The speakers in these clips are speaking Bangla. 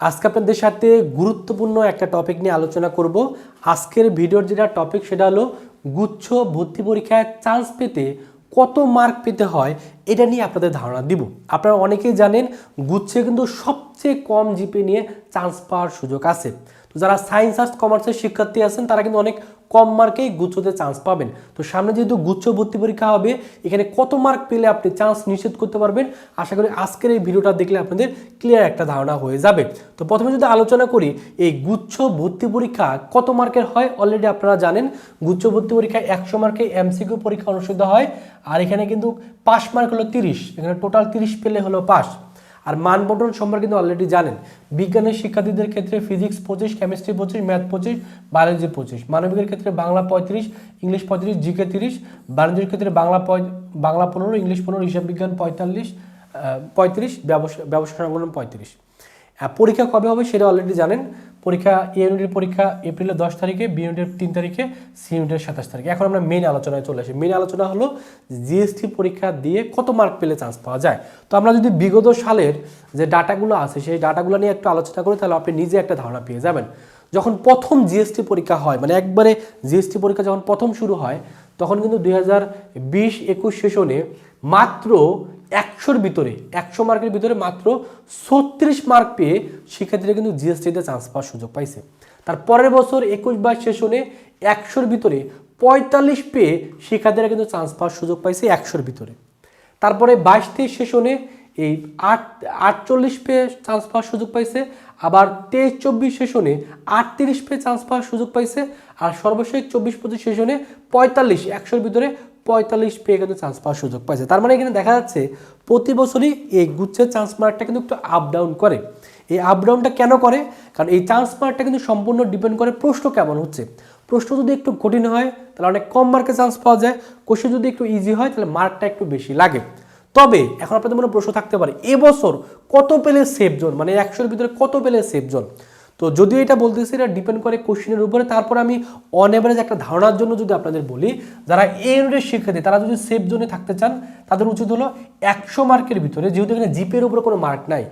আজকে আপনাদের সাথে গুরুত্বপূর্ণ একটা টপিক নিয়ে আলোচনা করব। আজকের ভিডিওর যেটা টপিক সেটা হলো গুচ্ছ ভর্তি পরীক্ষায় চান্স পেতে কত মার্ক পেতে হয়, এটা নিয়ে আপনাদের ধারণা দিব। আপনারা অনেকেই জানেন, গুচ্ছে কিন্তু সবচেয়ে কম জিপে নিয়ে চান্স পাওয়ার সুযোগ আছে। তো যারা সায়েন্স আর্টস কমার্সের শিক্ষার্থী আছেন, তারা কিন্তু অনেক কম মার্কেই গুচ্ছতে চান্স পাবেন। তো সামনে যেহেতু গুচ্ছ ভর্তি পরীক্ষা হবে, এখানে কত মার্ক পেলে আপনি চান্স নিশ্চিত করতে পারবেন? আশা করি আজকের এই ভিডিওটা দেখলে আপনাদের ক্লিয়ার একটা ধারণা হয়ে যাবে। তো প্রথমে যদি আলোচনা করি, এই গুচ্ছ ভর্তি পরীক্ষা কত মার্কের হয়? অলরেডি আপনারা জানেন, গুচ্ছ ভর্তি পরীক্ষায় একশো মার্কে এমসিকিউ পরীক্ষা অনুষ্ঠিত হয়, আর এখানে কিন্তু পাস মার্ক হলো তিরিশ, এখানে টোটাল তিরিশ পেলে হলো পাস আর মান বন্টন সম্পর্কে কিন্তু অলরেডি জানেন। বিজ্ঞানের শিক্ষার্থীদের ক্ষেত্রে ফিজিক্স পঁচিশ কেমিস্ট্রি পঁচিশ ম্যাথ পঁচিশ বায়োলজি পঁচিশ। মানবিকের ক্ষেত্রে বাংলা পঁয়ত্রিশ, ইংলিশ পঁয়ত্রিশ জিকে তিরিশ। বাণিজ্যের ক্ষেত্রে বাংলা বাংলা পনেরো, ইংলিশ পনেরো, হিসাব বিজ্ঞান পঁয়তাল্লিশ পঁয়ত্রিশ, ব্যবসা ব্যবসা সংগঠন পঁয়ত্রিশ। পরীক্ষা কবে হবে সেটা অলরেডি জানেন। পরীক্ষা এ ইউনিটের পরীক্ষা এপ্রিলের দশ তারিখে বি ইউনিটের তিন তারিখে সি ইউনিটের সাতাশ তারিখে। এখন আমরা মেন আলোচনায় চলে আসি। মেন আলোচনা হলো জিএসটি পরীক্ষা দিয়ে কত মার্ক পেলে চান্স পাওয়া যায়। তো আমরা যদি বিগত সালের যে ডাটাগুলো আছে, সেই ডাটাগুলো নিয়ে একটু আলোচনা করি, তাহলে আপনি নিজে একটা ধারণা পেয়ে যাবেন। যখন প্রথম জিএসটি পরীক্ষা হয় মানে একবারে জিএসটি পরীক্ষা যখন প্রথম শুরু হয়, তখন কিন্তু দুই হাজার বিশ একুশ সেশনে মাত্র একশোর ভিতরে, একশো মার্কের ভিতরে মাত্র ছত্রিশ মার্ক পেয়ে শিক্ষার্থীরা কিন্তু জিএসটিতে চান্স পাওয়ার সুযোগ পাইছে। তার পরের বছর একুশ বাইশ সেশনে একশোর ভিতরে পঁয়তাল্লিশ পেয়ে শিক্ষার্থীরা কিন্তু চান্স পাওয়ার সুযোগ পাইছে একশোর ভিতরে। তারপরে বাইশ তেইশ সেশনে এই আট, আটচল্লিশ পেয়ে চান্স পাওয়ার সুযোগ পাইছে, আবার তেইশ চব্বিশ সেশনে আটত্রিশ পেয়ে চান্স পাওয়ার সুযোগ পাইছে, আর সর্বশেষ চব্বিশ পঁচিশ সেশনে পঁয়তাল্লিশ, একশোর ভিতরে পঁয়তাল্লিশ পেয়ে কিন্তু চান্স পাওয়ার সুযোগ পাইছে। তার মানে এখানে দেখা যাচ্ছে প্রতি বছরই এই গুচ্ছের চান্স মার্কটা কিন্তু একটু আপ ডাউন করে। এই আপ ডাউনটা কেন করে? কারণ এই চান্স মার্কটা কিন্তু সম্পূর্ণ ডিপেন্ড করে প্রশ্ন কেমন হচ্ছে? প্রশ্ন যদি একটু কঠিন হয়, তাহলে অনেক কম মার্কে চান্স পাওয়া যায়। কোশ্চেন যদি একটু ইজি হয়, তাহলে মার্কটা একটু বেশি লাগে। তবে এখন আপনাদের মনে প্রশ্ন থাকতে পারে, এবছর কত পেলে সেফ জোন মানে একশোর ভিতরে কত পেলে সেফ জোন তো যদিও এটা বলতেছি এটা ডিপেন্ড করে কোশ্চেনের উপরে, তারপর আমি অন এভারেজ একটা ধারণার জন্য যদি আপনাদের বলি, যারা এই ইউনিটের শিক্ষার্থী, তারা যদি সেফ জোনে থাকতে চান, তাদের উচিত হলো একশো মার্কের ভিতরে, যেহেতু এখানে জিপের উপরে কোনো মার্ক নাই,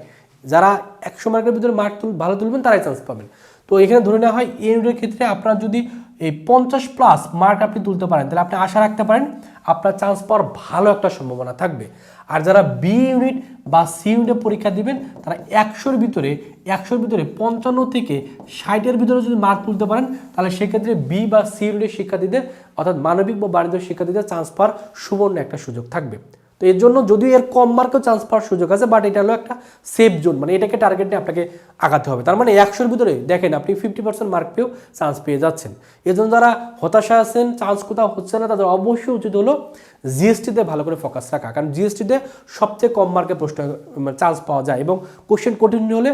যারা একশো মার্কের ভিতরে মার্ক ভালো তুলবেন, তারাই চান্স পাবেন। তো এখানে ধরে নেওয়া হয় এই ইউনিটের ক্ষেত্রে আপনার যদি এই পঞ্চাশ প্লাস মার্ক আপনি তুলতে পারেন, তাহলে আপনি আশা রাখতে পারেন আপনার চান্স পাওয়ার ভালো একটা সম্ভাবনা থাকবে। আর যারা বি ইউনিট বা সি ইউনিটে পরীক্ষা দিবেন, তারা একশোর ভিতরে একশোর ভিতরে পঞ্চান্ন থেকে ষাটের ভিতরে যদি মার্ক তুলতে পারেন, তাহলে সেক্ষেত্রে বি বা সি ইউনিটের শিক্ষার্থীদের, অর্থাৎ মানবিক বা বাণিজ্য শিক্ষার্থীদের চান্স পাওয়ার সুবর্ণ একটা সুযোগ থাকবে। তো এর জন্য যদিও এর কম মার্কেও চান্স পাওয়ার সুযোগ আছে বাট এটা হলো একটা সেফ জোন মানে এটাকে টার্গেট নিয়ে আপনাকে আগাতে হবে। তার মানে একশোর ভিতরে, দেখেন আপনি ফিফটি পার্সেন্ট মার্ক পেয়েও চান্স পেয়ে যাচ্ছেন। এর জন্য যারা হতাশা আছেন চান্স কোথাও হচ্ছে না, তাদের অবশ্যই উচিত হলো জিএসটিতে ভালো করে ফোকাস রাখা। কারণ জিএসটিতে সবচেয়ে কম মার্কে প্রশ্ন চান্স পাওয়া যায় এবং কোশ্চেন কঠিন হলে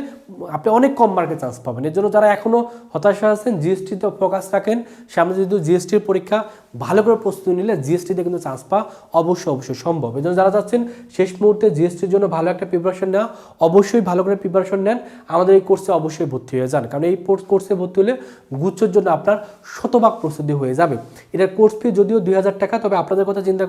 আপনি অনেক কম মার্কে চান্স পাবেন। এর জন্য যারা এখনও হতাশা আছেন জিএসটিতে ফোকাস রাখেন। সামনে যেহেতু জিএসটির পরীক্ষা, ভালো করে প্রস্তুতি নিলে জিএসটিতে কিন্তু চান্স পাওয়া অবশ্যই অবশ্যই সম্ভব। এই জন্য যারা যাচ্ছেন, শেষ মুহূর্তে জিএসটির জন্য ভালো একটা প্রিপারেশন নেওয়া, অবশ্যই ভালো করে প্রিপারেশন নেন। আমাদের এই কোর্সে অবশ্যই ভর্তি হয়ে যান। কারণ এই কোর্সে ভর্তি হলে গুচ্ছর জন্য আপনার শতভাগ প্রস্তুতি হয়ে যাবে। এটার কোর্স ফি যদিও দুই হাজার টাকা, তবে আপনাদের কথা চিন্তা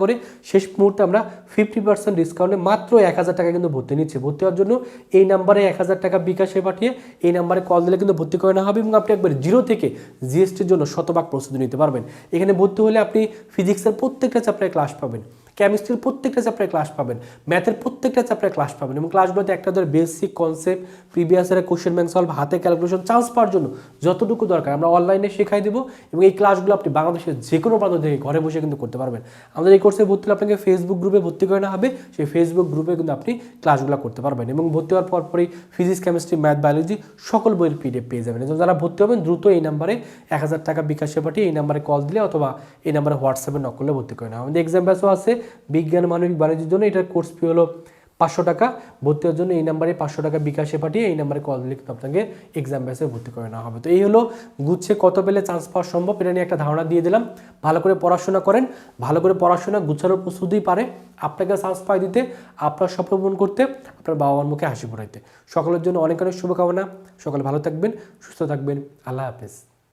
শেষ মুহূর্তে আমরা ফিফটি পার্সেন্ট ডিসকাউন্টে মাত্র এক হাজার টাকা কিন্তু ভর্তি নিচ্ছি। ভর্তি হওয়ার জন্য এই নাম্বারে এক হাজার টাকা বিকাশে পাঠিয়ে এই নাম্বারে কল দিলে কিন্তু ভর্তি করে নেওয়া হবে এবং আপনি একবার জিরো থেকে জিএসটির জন্য শতভাগ প্রস্তুতি নিতে পারবেন। এখানে ভর্তি হলে আপনি ফিজিক্সের প্রত্যেকটা চাপ্টারে ক্লাস পাবেন। কেমিস্ট্রির প্রত্যেকটা চ্যাপ্টারে ক্লাস পাবেন। ম্যাথের প্রত্যেকটা চ্যাপ্টারে ক্লাস পাবেন এবং ক্লাসগুলোতে একটা ধরে বেসিক কনসেপ্ট প্রিভিয়াস ইয়ারের কোশ্চেন ব্যাংক সলভ হাতে ক্যালকুলেশন চান্স পাওয়ার জন্য যতটুকু দরকার, আমরা অনলাইনে শেখাই দেবো এবং এই ক্লাসগুলো আপনি বাংলাদেশের যে কোনো প্রান্ত থেকে ঘরে বসে কিন্তু করতে পারবেন। আমাদের এই কোর্সে ভর্তি হলে আপনাকে ফেসবুক গ্রুপে ভর্তি করে নেওয়া হবে। সেই ফেসবুক গ্রুপে কিন্তু আপনি ক্লাসগুলো করতে পারবেন এবং ভর্তি হওয়ার পর পরই ফিজিক্স কেমিস্ট্রি ম্যাথ বায়োলজি সকল বইয়ের পিডিএফ পেয়ে যাবেন। এবং যারা ভর্তি হবেন, দ্রুত এই নাম্বারে এক হাজার টাকা বিকাশে পাঠিয়ে এই নাম্বারে কল দিলে অথবা এই নাম্বারে হোয়াটসঅ্যাপে নক করলে ভর্তি করে হবে। আমাদের এক্সাম ব্যাসও আছে। বিজ্ঞান, মানবিক, বাণিজ্যের জন্য এটার কোর্স ফি হলো পাঁচশো টাকা। ভর্তি হওয়ার জন্য এই নাম্বারে পাঁচশো টাকা বিকাশে পাঠিয়ে এই নাম্বারে কল দিলে কিন্তু আপনাকে এক্সাম ব্যাসে ভর্তি করে নেওয়া হবে। তো এই হলো গুচ্ছে কত পেলে চান্স পাওয়া সম্ভব, এটা নিয়ে একটা ধারণা দিয়ে দিলাম। ভালো করে পড়াশোনা করেন, ভালো করে পড়াশোনা গুছানোর প্রস্তুতি পারে। আপনাকে চান্স পাই দিতে, আপনার স্বপ্ন পূরণ করতে, আপনার বাবা মার মুখে হাসি ফোটাইতে। সকলের জন্য অনেক অনেক শুভকামনা। সকলে ভালো থাকবেন, সুস্থ থাকবেন। আল্লাহ হাফেজ।